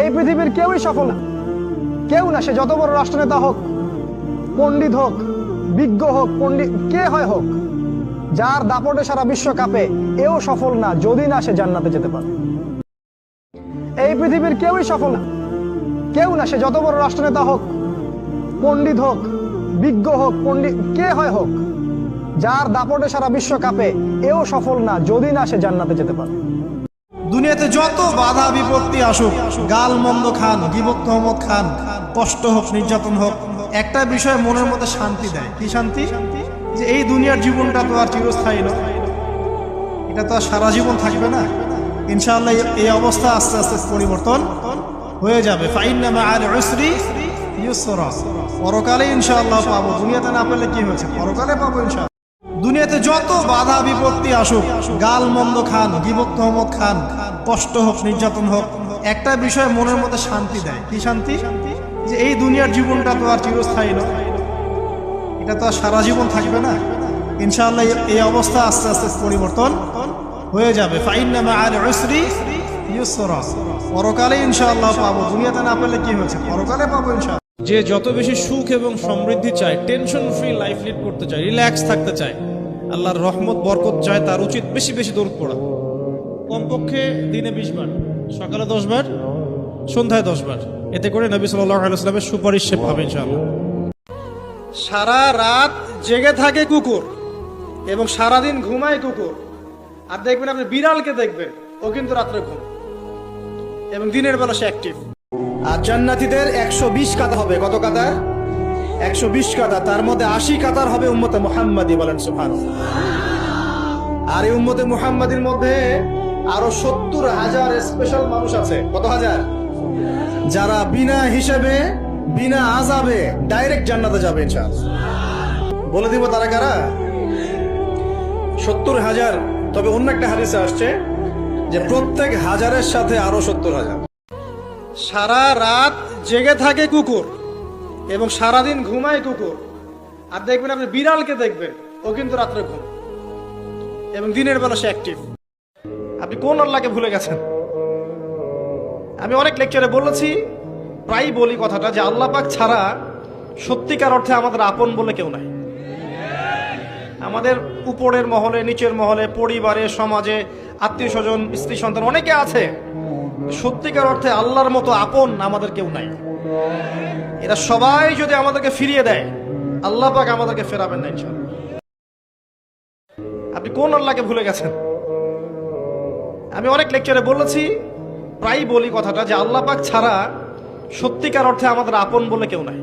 এই পৃথিবীর কেউই সফল না। কেউ না, সে যত বড় রাষ্ট্রনেতা হোক, পণ্ডিত হোক, বিজ্ঞ হোক, পণ্ডিত, কে হয় হোক, যার দাপটে সারা বিশ্ব কাঁপে, এও সফল না, যদি না সে জান্নাতে যেতে পারে। এই পৃথিবীর কেউই সফল না। কেউ না, সে যত বড় রাষ্ট্রনেতা হোক, পণ্ডিত হোক, বিজ্ঞ হোক, পণ্ডিত, কে হয় হোক, যার দাপটে সারা বিশ্ব কাঁপে, এও সফল না, যদি না সে জান্নাতে যেতে পারে। দুনিয়াতে যত বাধা বিপত্তি আসুক, গাল মন্দ খান, গিবত তহমত খান, কষ্ট হোক, নির্যাতন হোক, একটা বিষয় মনের মধ্যে শান্তি দেয়। কি শান্তি? যে এই দুনিয়ার জীবনটা তো আর চিরস্থায়ী নয়। এটা তো আর সারা জীবন থাকবে না। ইনশাআল্লাহ এই- অবস্থা আস্তে আস্তে পরিবর্তন হয়ে যাবে। ফাইন্নামা আর উসরি ইউসরা। পরকালে ইনশাআল্লাহ পাবো। দুনিয়াতে না পেলে কি হয়েছে? পরকালে পাবো ইনশাআল্লাহ। দুনিয়াতে যত বাধা বিপত্তি আসুক, গাল মন্দ খান, গিবত তহমত খান কষ্ট হোক, নির্যাতন হোক, একটা বিষয় মনের মধ্যে শান্তি দেয়। কি শান্তি? যে এই দুনিয়ার জীবনটা তো আর চিরস্থায়ী নয়। এটা তো আর সারা জীবন থাকবে না। ইনশাআল্লাহ এই- অবস্থা আস্তে আস্তে পরিবর্তন হয়ে যাবে। পরকালে ইনশাআল্লাহ পাবো। দুনিয়াতে না পেলে কি হয়েছে? পরকালে পাবো ইনশাআল্লাহ। যে যত বেশি সুখ এবং সমৃদ্ধি চায় টেনশন ফ্রি লাইফ লিড করতে চায় রিল্যাক্স থাকতে চায়, আল্লাহর রহমত, বরকত চায়, তার উচিত বেশি বেশি দৌড় পড়া। কমপক্ষে দিনে বিশ বার, সকালে দশ বার, সন্ধ্যায় দশ বার। এতে করে নবী সাল্লাহ সুপারিশ সে পাবে সারা রাত জেগে থাকে কুকুর এবং সারাদিন ঘুমায় কুকুর। আর দেখবেন আপনি বিড়ালকে দেখবেন, ও কিন্তু রাত্রে ঘুম। এবং দিনের বেলা সে অ্যাক্টিভ আর জান্নাতীদের একশো বিশ কাতা হবে, কত কাতার একশো বিশ কাতা, তার মধ্যে আশি কাতার হবে উম্মতে মোহাম্মদী বলেন সুফান আর এই উম্মতে মুহাম্মাদির মধ্যে আরও সত্তর হাজার স্পেশাল মানুষ আছে। কত হাজার? যারা বিনা হিসেবে, বিনা আজাবে ডাইরেক্ট জান্নাতে যাবে ইনশাআল্লাহ। বলে দিব তারা কারা? সত্তর হাজার। তবে অন্য একটা হাদিসে আসছে যে প্রত্যেক হাজারের সাথে আরও সত্তর হাজার। সারা রাত জেগে থাকে কুকুর এবং সারাদিন ঘুমায় কুকুর। আর দেখবেন আপনি বিড়ালকে দেখবেন, ও কিন্তু রাত্রে ঘুম। এবং দিনের বেলা সে অ্যাক্টিভ আপনি কোন আল্লাহকে ভুলে গেছেন? আমি অনেক লেকচারে বলেছি প্রায় বলি কথাটা যে আল্লাহ পাক ছাড়া সত্যিকার অর্থে আমাদের আপন বলে কেউ নাই। আমাদের উপরের মহলে, নিচের মহলে, পরিবারে, সমাজে আত্মীয় স্বজন স্ত্রী সন্তান অনেকে আছে, সত্যিকার অর্থে আল্লাহর মতো আপন আমাদের কেউ নাই। এরা সবাই যদি আমাদেরকে ফিরিয়ে দেয়, আল্লাহ পাক আমাদেরকে ফেরাবেন না আপনি কোন আল্লাহকে ভুলে গেছেন? আমি অনেক লেকচারে বলেছি প্রায় বলি কথাটা যে আল্লাহ পাক ছাড়া সত্যিকার অর্থে আমাদের আপন বলে কেউ নাই।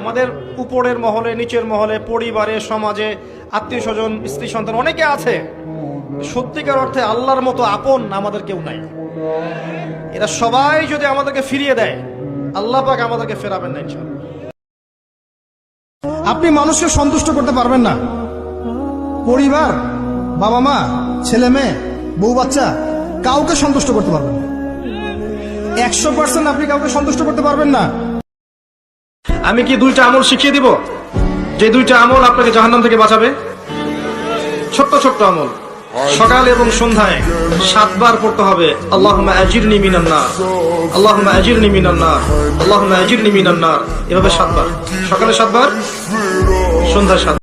আমাদের উপরের মহলে, নিচের মহলে, পরিবারে, সমাজে আত্মীয় স্বজন স্ত্রী, সন্তান অনেকে আছে, সত্যিকার অর্থে আল্লাহর মতো আপন আমাদের কেউ নাই। এরা সবাই যদি আমাদেরকে ফিরিয়ে দেয়, আল্লাহ পাক আমাদেরকে ফেরাবেন না আপনি মানুষকে সন্তুষ্ট করতে পারবেন না। পরিবার বাবা মা ছেলে মেয়ে, বউ বাচ্চা, কাউকে সন্তুষ্ট করতে পারবেন না। একশো পার্সেন্ট আপনি কাউকে সন্তুষ্ট করতে পারবেন না। আমি কি দুইটা আমল শিখিয়ে দিব? যে দুইটা আমল আপনাকে জাহান্নাম থেকে বাঁচাবে? ছোট্ট ছোট্ট আমল। সকাল এবং সন্ধ্যায় সাতবার পড়তে হবে আল্লাহ আজিরনি মিনান্নার আল্লাহ আজিরনি মিনান্নার আল্লাহ আজিরনি মিনান্নার এভাবে সাতবার। সকালে সাতবার, সন্ধ্যায় সাত